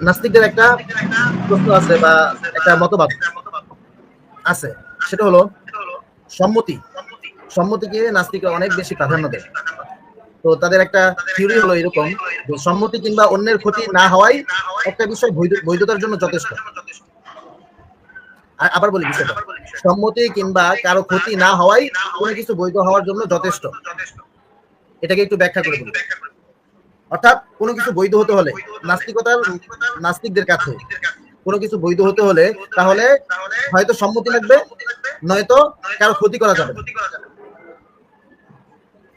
নাস্তিকদের একটা প্রশ্ন আছে বা একটা মতবাদ আছে। সেটা হলো, সম্মতি। সম্মতিকে নাস্তিকরা অনেক বেশি প্রাধান্য দেয়। তো তাদের একটা থিওরি হলো এরকম যে সম্মতি কিংবা অন্যের ক্ষতি না হওয়াই একটা বিষয় বৈধতার জন্য যথেষ্ট। আবার বলি বিষয়টা। সম্মতি কিংবা কারও ক্ষতি না হওয়াই কোনো কিছু বৈধ হওয়ার জন্য যথেষ্ট। এটাকে একটু ব্যাখ্যা করে বলি। অর্থাৎ কোনো কিছু বৈধ হতে হলে নাস্তিকতার নাস্তিকদের কাছে কোনো কিছু বৈধ হতে হলে তাহলে হয়তো সম্মতি লাগবে, নয়তো কারও ক্ষতি করা যাবে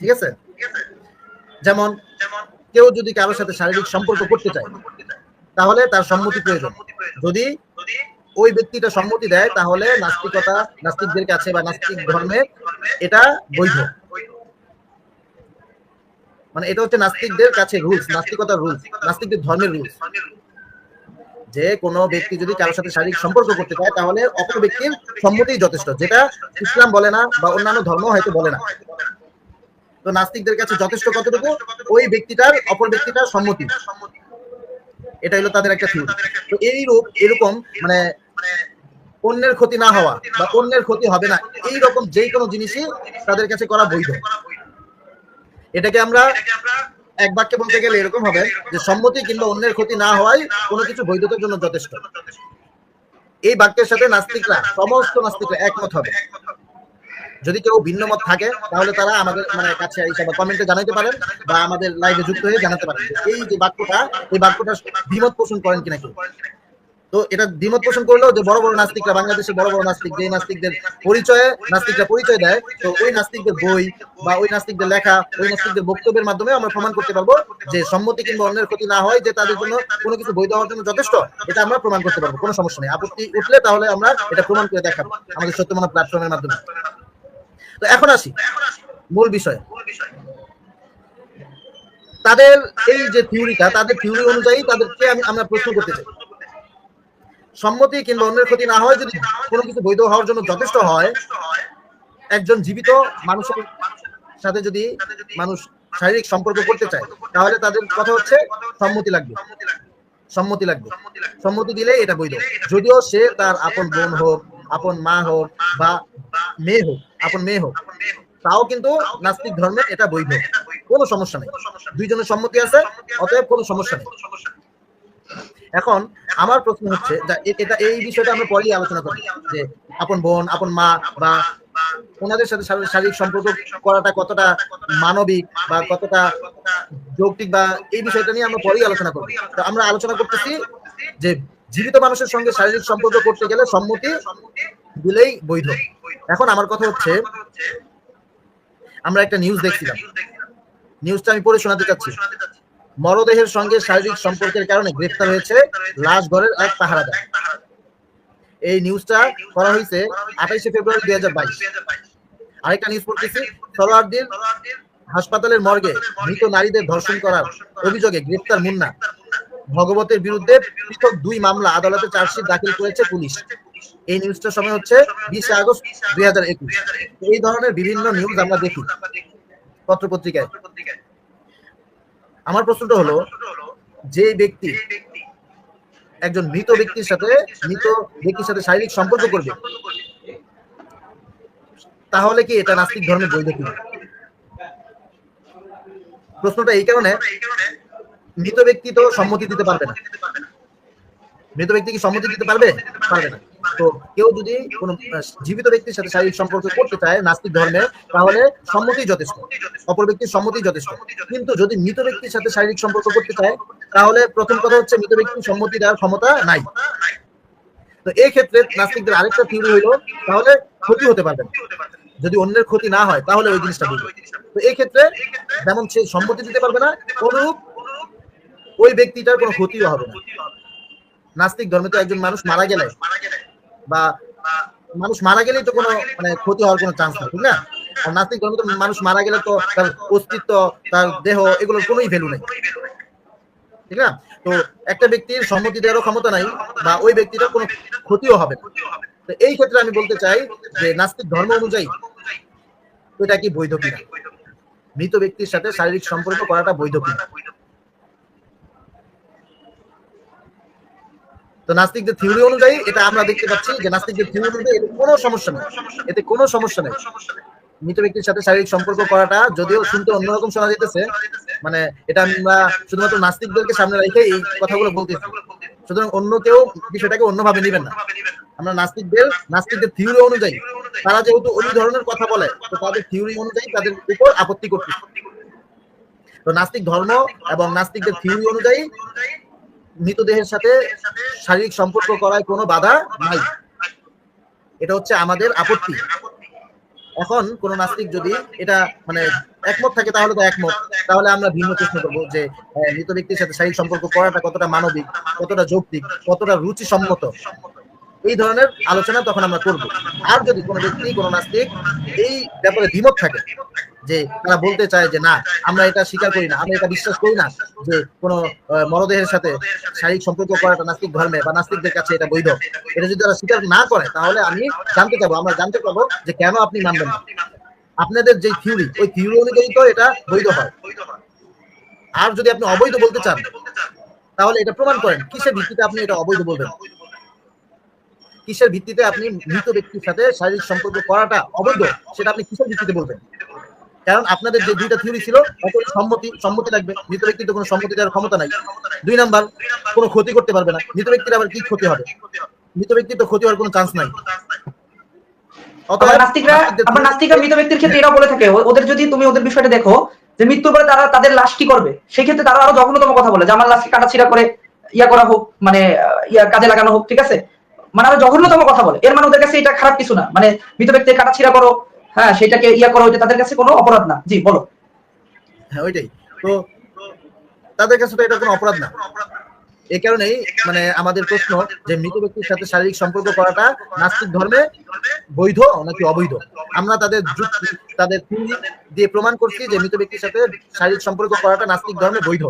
ঠিক আছে? যেমন কেউ যদি কারোর সাথে শারীরিক সম্পর্ক করতে চায়, তাহলে তার সম্মতি প্রয়োজন। যদি ওই ব্যক্তিটা সম্মতি দেয়, তাহলে নাস্তিকতা, নাস্তিকদের কাছে বা নাস্তিক ধর্মে এটা বৈধ। মানে এটা হচ্ছে নাস্তিকদের কাছে রুলস নাস্তিকতার রুলস, নাস্তিকদের ধর্মের রুলস। যে কোনো ব্যক্তি যদি কারোর সাথে শারীরিক সম্পর্ক করতে চায়, তাহলে অপর ব্যক্তির সম্মতি যথেষ্ট, যেটা ইসলাম বলে না বা অন্যান্য ধর্ম হয়তো বলে না। তো নাস্তিকদের কাছে যথেষ্ট কতটুকু? ওই ব্যক্তিটার, অপর ব্যক্তিটার সম্মতি। এটা হলো তাদের একটা থিওরি তো এই রূপ এরকম মানে অন্যের ক্ষতি না হওয়া বা অন্যের ক্ষতি হবে না এই রকম যে কোনো জিনিসই তাদের কাছে করা বৈধ। এটাকে আমরা এক বাক্যে বলতে গেলে এরকম হবে যে সম্মতি কিংবা অন্যের ক্ষতি না হওয়াই কোনো কিছু বৈধতার জন্য যথেষ্ট। এই বাক্যের সাথে নাস্তিকরা সমস্ত নাস্তিকরা একমত হবে। যদি কেউ ভিন্ন মত থাকে তাহলে তারা আমাদের মানে কাছে এই কমেন্টে জানাতে পারেন বা আমাদের লাইভে যুক্ত হয়ে জানাতে পারেন এই যে বাক্যটা এই বাক্যটা দ্বিমত পোষণ করেন কিনা কেউ? তো এটা দ্বিমত পোষণ করলেও যে বড় বড় নাস্তিকরা বাংলাদেশের বড় বড় নাস্তিক যে নাস্তিকদের পরিচয়ে, নাস্তিকরা পরিচয় দেয়, তো ওই নাস্তিকদের বই বা ওই নাস্তিকদের লেখা, ওই নাস্তিকদের বক্তব্যের মাধ্যমে আমরা প্রমাণ করতে পারব যে সম্মতি কিংবা অন্যের ক্ষতি না হয়, যে তাদের জন্য কোনো কিছু বৈধ হওয়ার জন্য যথেষ্ট, এটা আমরা প্রমাণ করতে পারব, কোনো সমস্যা নেই। আপত্তি উঠলে তাহলে আমরা এটা প্রমাণ করে দেখাবো আমাদের সত্যমনা প্ল্যাটফর্মের মাধ্যমে। তো এখন আসি মূল বিষয়। তাদের এই যে থিওরিটা তাদের থিওরি অনুযায়ী তাদেরকে আমি আমরা প্রশ্ন করতে চাই। সম্মতি কিংবা অন্যের ক্ষতি না হয় যদি কোনো কিছু বৈধ হওয়ার জন্য যথেষ্ট হয়, একজন জীবিত মানুষের সাথে যদি মানুষ শারীরিক সম্পর্ক করতে চায়, তাহলে তাদের কথা হচ্ছে সম্মতি লাগবে। সম্মতি লাগবে। সম্মতি দিলে এটা বৈধ। যদিও সে তার আপন বোন হোক, আপন মা হোক বা মেয়ে হোক, আপন মেয়ে হোক, তাও কিন্তু নাস্তিক ধর্মে এটা বৈধ। কোনো সমস্যা নেই। দুইজনের সম্মতি আছে, অতএব কোনো সমস্যা নেই। এখন আমার প্রশ্ন হচ্ছে এটা এই বিষয়টা আমরা পরেই আলোচনা করি যে আপন বোন, আপন মা বা ওনাদের সাথে শারীরিক সম্পর্ক করাটা কতটা মানবিক বা কতটা যৌক্তিক বা এই বিষয়টা নিয়ে আমরা পরেই আলোচনা করব। তো আমরা আলোচনা করতেছি যে জীবিত মানুষের সঙ্গে শারীরিক সম্পর্ক করতে গেলে সম্মতি দিলেই বৈধ। এখন আমার কথা হচ্ছে, আমরা একটা নিউজ দেখছিলাম। নিউজটা আমি পড়ে শোনাতে চাচ্ছি। মরদেহের সঙ্গে শারীরিক সম্পর্কের কারণে গ্রেফতার হয়েছে লাশগড়ের এক পাহারাদার এই নিউজটা করা হয়েছে আঠাইশে ফেব্রুয়ারি দুই হাজার বাইশ। আরেকটা নিউজ পড়তেছি সরোয়ারদির হাসপাতালের মর্গে মৃত নারীদের ধর্ষণ করার অভিযোগে গ্রেফতার মুন্না। ভগবতের বিরুদ্ধে পৃথক দুই মামলা আদালতে চার্জশিট দাখিল করেছে পুলিশ। এই নিউজটার সময় হচ্ছে বিশে আগস্ট দুই হাজার একুশ। এই ধরনের বিভিন্ন নিউজ আমরা দেখি। পত্র পত্রিকায়। আমার প্রশ্নটা হলো যে ব্যক্তি একজন মৃত ব্যক্তির সাথে মৃত ব্যক্তির সাথে শারীরিক সম্পর্ক করবে, তাহলে কি এটা নাস্তিক ধর্মের বৈধ কিনা? প্রশ্নটা এই কারণে, মৃত ব্যক্তি তো সম্মতি দিতে পারবে না। মৃত ব্যক্তি কি সম্মতি দিতে পারবে? পারবে না। তো কেউ যদি কোনো জীবিত ব্যক্তির সাথে শারীরিক সম্পর্ক করতে চায় নাস্তিক ধর্মে, তাহলে সম্মতি যথেষ্ট। অপর ব্যক্তির সম্মতি যথেষ্ট। কিন্তু যদি মৃত ব্যক্তির সাথে শারীরিক সম্পর্ক করতে চায়, তাহলে প্রথম কথা হচ্ছে মৃত ব্যক্তির সম্মতি দেওয়ার ক্ষমতা নাই। তো এই ক্ষেত্রে নাস্তিকদের আরেকটা থিওরি হইল, তাহলে ক্ষতি হতে পারবে যদি অন্যের ক্ষতি না হয়, তাহলে ওই জিনিসটা বুঝবে। তো এই ক্ষেত্রে যেমন সে সম্মতি দিতে পারবে না, অনুরূপ ওই ব্যক্তিটার কোনো ক্ষতিও হবে না। নাস্তিক ধর্মে তো একজন মানুষ মারা গেলে বা মানুষ মারা গেলেই তো কোনো মানে ক্ষতি হওয়ার কোনো চান্স ঠিক না? আর নাস্তিক ধর্মে তো মানুষ মারা গেলে তো তার অস্তিত্ব, তার দেহ এগুলোর কোনোই ভ্যালু নেই, ঠিক না? তো একটা ব্যক্তির সম্মতি দেওয়ারও ক্ষমতা নাই বা ওই ব্যক্তিটার কোনো ক্ষতিও হবে তো এই ক্ষেত্রে আমি বলতে চাই যে নাস্তিক ধর্ম অনুযায়ী এটা কি বৈধ কিনা? মৃত ব্যক্তির সাথে শারীরিক সম্পর্ক করাটা বৈধ কিনা? তো নাস্তিকদের থিওরি অনুযায়ী এটা আমরা দেখতে পাচ্ছি যে নাস্তিকদের থিওরি অনুযায়ী কোনো সমস্যা নেই। এতে কোনো সমস্যা নেই। মৃত ব্যক্তির সাথে শারীরিক সম্পর্ক করাটা যদিও শুনতে অন্যরকম শোনা যেতেছে মানে এটা আমরা শুধুমাত্র নাস্তিকদেরকে সামনে রেখে এই কথাগুলো বলতেছি। সুতরাং অন্য কেউ বিষয়টাকে অন্যভাবে নেবেন না। আমরা নাস্তিকদের নাস্তিকদের থিওরি অনুযায়ী, তারা যেহেতু ওই ধরনের কথা বলে, তো তাদের থিওরি অনুযায়ী তাদের উপর আপত্তি করতে তো নাস্তিক ধর্ম এবং নাস্তিকদের থিওরি অনুযায়ী মৃতদেহের সাথে শারীরিক সম্পর্ক করায় কোনো বাধা নাই। এটা হচ্ছে আমাদের আপত্তি। এখন কোন নাস্তিক যদি এটা মানে একমত থাকে, তাহলে তো একমত। তাহলে আমরা ভিন্ন প্রশ্ন করব যে মৃত ব্যক্তির সাথে শারীরিক সম্পর্ক করাটা কতটা মানবিক, কতটা যৌক্তিক, কতটা রুচিসম্মত? এই ধরনের আলোচনা তখন আমরা করব। আর যদি কোনো ব্যক্তি, কোনো নাস্তিক এই ব্যাপারে দ্বিমত থাকে যে তারা বলতে চায় যে না, আমরা এটা স্বীকার করি না, আমরা এটা বিশ্বাস করি না যে কোনো মরদেহের সাথে শারীরিক সম্পর্ক করাটা নাস্তিক ধর্মে বা নাস্তিকদের কাছে এটা বৈধ। এটা যদি তারা স্বীকার না করে, তাহলে আমি জানতে চাবো, আমরা জানতে পারব যে কেন আপনি মানবেন না। আপনাদের যে থিওরি ওই থিওরি অনুযায়ী তো এটা বৈধ হয়। আর যদি আপনি অবৈধ বলতে চান, তাহলে এটা প্রমাণ করেন, কিসের ভিত্তিতে আপনি এটা অবৈধ বলবেন? কিসের ভিত্তিতে আপনি মৃত ব্যক্তির সাথে শারীরিক সম্পর্ক করাটা অবৈধ সেটা আপনি কিসের ভিত্তিতে বলবেন? কারণ আপনাদের যে দুইটা থিওরি ছিল সম্মতি সম্মতি লাগবে। মৃত ব্যক্তির তো কোনো সম্মতি দেওয়ার ক্ষমতা নাই। দুই নাম্বার কোনো ক্ষতি করতে পারবে না। মৃত ব্যক্তির আবার কি ক্ষতি হবে? মৃত ব্যক্তির তো ক্ষতি হওয়ার কোনো চান্স নাই। নাস্তিকরা আবার নাস্তিকরা মৃত ব্যক্তির ক্ষেত্রে এটাও বলে থাকে। ওদের যদি তুমি ওদের বিষয়টা দেখো যে মৃত্যুর পরে তারা তাদের লাশ কি করবে? সেক্ষেত্রে তারা আরও জঘন্যতম কথা বলে যে আমার লাশকে কাটাছিড়া করে ইয়া করা হোক মানে ইয়া কাজে লাগানো হোক ঠিক আছে? মানে আরও জঘন্যতম কথা বলে। এর মানে ওদের কাছে এটা খারাপ কিছু না। মানে মৃত ব্যক্তির কাটাছিড়া করো হ্যাঁ সেটাকে ইয়া করো, এটা তাদের কাছে কোনো অপরাধ না। জি, বলো। হ্যাঁ ওইটাই। তো তাদের কাছে তো এটা কোনো অপরাধ না। এই কারণেই মানে আমাদের প্রশ্ন যে মৃত ব্যক্তির সাথে শারীরিক সম্পর্ক করাটা নাস্তিক ধর্মে বৈধ নাকি অবৈধ? আমরা তাদের তাদের দিয়ে প্রমাণ করছি যে মৃত ব্যক্তির সাথে শারীরিক সম্পর্ক করাটা নাস্তিক ধর্মে বৈধ।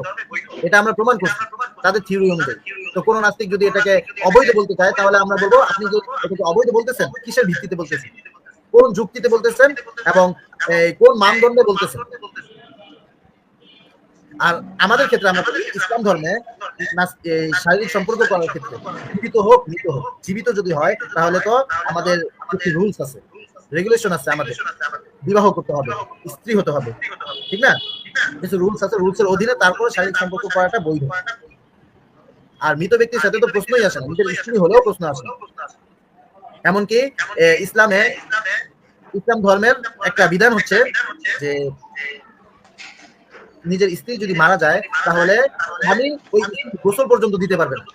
এটা আমরা প্রমাণ করছি, তাদের থিওরি অনুযায়ী। তো কোন নাস্তিক যদি এটাকে অবৈধ বলতে চায়, তাহলে আমরা বলব, আপনি যে এটাকে অবৈধ বলতেছেন, কিসের ভিত্তিতে বলতেছেন? কোন যুক্তিতে বলতেছেন এবং কোন মানদণ্ডে বলতেছেন? আর আমাদের ক্ষেত্রে আমরা ইসলাম ধর্মে শারীরিক সম্পর্ক করার ক্ষেত্রে, জীবিত হোক, মৃত হোক, জীবিত যদি হয়, তাহলে তো আমাদের কিছু রুলস আছে রেগুলেশন আছে আমাদের। বিবাহ করতে হবে, স্ত্রী হতে হবে, ঠিক না? কিছু রুলস আছে রুলসের অধীনে তারপরে শারীরিক সম্পর্ক করাটা বৈধ। আর মৃত ব্যক্তির সাথে তো প্রশ্নই আসে না। নিজের স্ত্রী হলেও প্রশ্ন আসে না। এমনকি ইসলামে ইসলাম ধর্মের একটা বিধান হচ্ছে যে নিজের স্ত্রী যদি মারা যায় তাহলে স্বামী ওই গোসল পর্যন্ত দিতে পারবে না।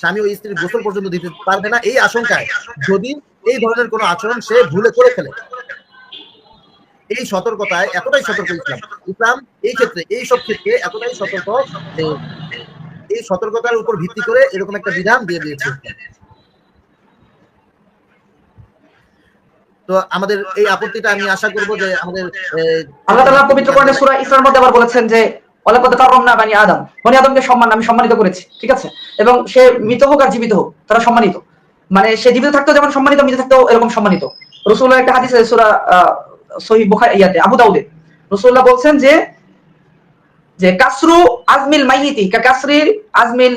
স্বামী ওই স্ত্রীর গোসল পর্যন্ত দিতে পারবে না। এই আশঙ্কায় যদি এই ধরনের কোনো আচরণ সে ভুলে করে ফেলে এই সতর্কতায় এতটাই সতর্ক ইসলাম। ইসলাম এই ক্ষেত্রে এই সব ক্ষেত্রে এতটাই সতর্ক এই সতর্কতার উপর ভিত্তি করে এরকম একটা বিধান দিয়ে দিয়েছে। তো আমাদের এই আপত্তিটা আমি আশা করব যে আমাদের আল্লাহ তাআলা পবিত্র কোরআনে সূরা ইসরার মধ্যে আবার বলেছেন যে ওয়ালাকাদ কাররামনা বানি আদম। বনি আদমকে সম্মান আমি সম্মানিত করেছি ঠিক আছে? এবং সে মৃত হোক আর জীবিত হোক তারা সম্মানিত। মানে সে জীবিত থাকতো যেমন সম্মানিত মৃত থাকতেও এরকম সম্মানিত। রাসূলুল্লাহ একটা হাদিস আছে সূরা সহিহ ইয়াতে, আবু দাউদে। রাসূলুল্লাহ বলছেন যে যে কাসরু আজমিল কাসরির আজমিল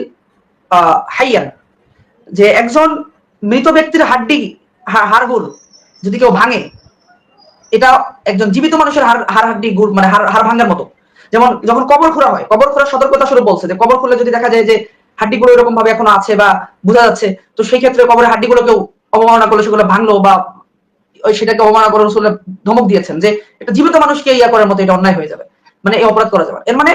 যে একজন মৃত ব্যক্তির হাড্ডি যদি কেউ ভাঙে, এটা একজন জীবিত মানুষের হাড় হাড় হাড্ডি গুড় মানে হাড় ভাঙার মতো। যেমন যখন কবর খোঁড়া হয়, কবর খোঁড়ার সতর্কতা স্বরূপ বলছে যে, কবর খুলে যদি দেখা যায় যে হাড্ডিগুলো এরকম ভাবে এখনও আছে বা বোঝা যাচ্ছে, তো সেই ক্ষেত্রে কবরের হাড্ডিগুলো কেউ অবমাননা করলে সেগুলো ভাঙলো বা ওই সেটাকে অবমাননা করে রসুল্লাহ ধমক দিয়েছেন যে একটা জীবিত মানুষকে ইয়া করার মতো এটা অন্যায় হয়ে যাবে। মানে এই অপরাধ করা যাবে। এর মানে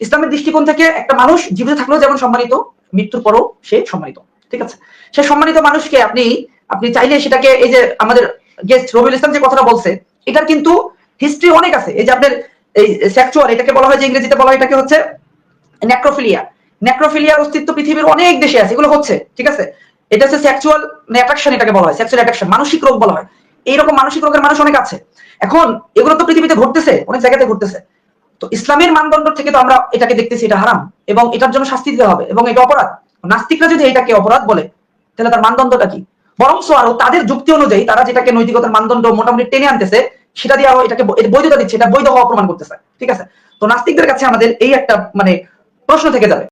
ইসলামের দৃষ্টিকোণ থেকে একটা মানুষ জীবিত থাকলেও যেমন সম্মানিত, মৃত্যুর পরও সে সম্মানিত। ঠিক আছে? সে সম্মানিত মানুষকে আপনি আপনি চাইলে সেটাকে এই যে আমাদের গেস্ট রবিউল ইসলাম যে কথাটা বলছে, এটার কিন্তু হিস্ট্রি অনেক আছে। এই যে আপনার এই সেক্সুয়াল এটাকে বলা হয় যে ইংরেজিতে বলা হয় এটাকে হচ্ছে নেক্রোফিলিয়া নেক্রোফিলিয়ার অস্তিত্ব পৃথিবীর অনেক দেশে আছে। এগুলো হচ্ছে। ঠিক আছে? এটা হচ্ছে সেক্সুয়াল অ্যাট্রাকশন এটাকে বলা হয়। সেক্সুয়াল অ্যাট্রাকশন মানসিক রোগ বলা হয়। এইরকম মানসিক রোগের মানুষ অনেক আছে। এখন এগুলো তো পৃথিবীতে ঘটতেছে, অনেক জায়গাতে ঘটতেছে। তো ইসলামের মানদণ্ড থেকে তো আমরা এটাকে দেখতেছি, এটা হারাম। এবং এটার জন্য শাস্তি দিতে হবে, এবং এটা অপরাধ। নাস্তিকরা যদি এটাকে অপরাধ বলে, তাহলে তার মানদণ্ডটা কি? বরং আরও তাদের যুক্তি অনুযায়ী তারা যেটাকে নৈতিকতার মানদণ্ড মোটামুটি টেনে আনতেছে, সেটা দিয়ে আরও এটাকে বৈধতা দিচ্ছে, এটা বৈধ হওয়া প্রমাণ করতেছে। ঠিক আছে? তো নাস্তিকদের কাছে আমাদের এই একটা মানে প্রশ্ন থেকে যাবে।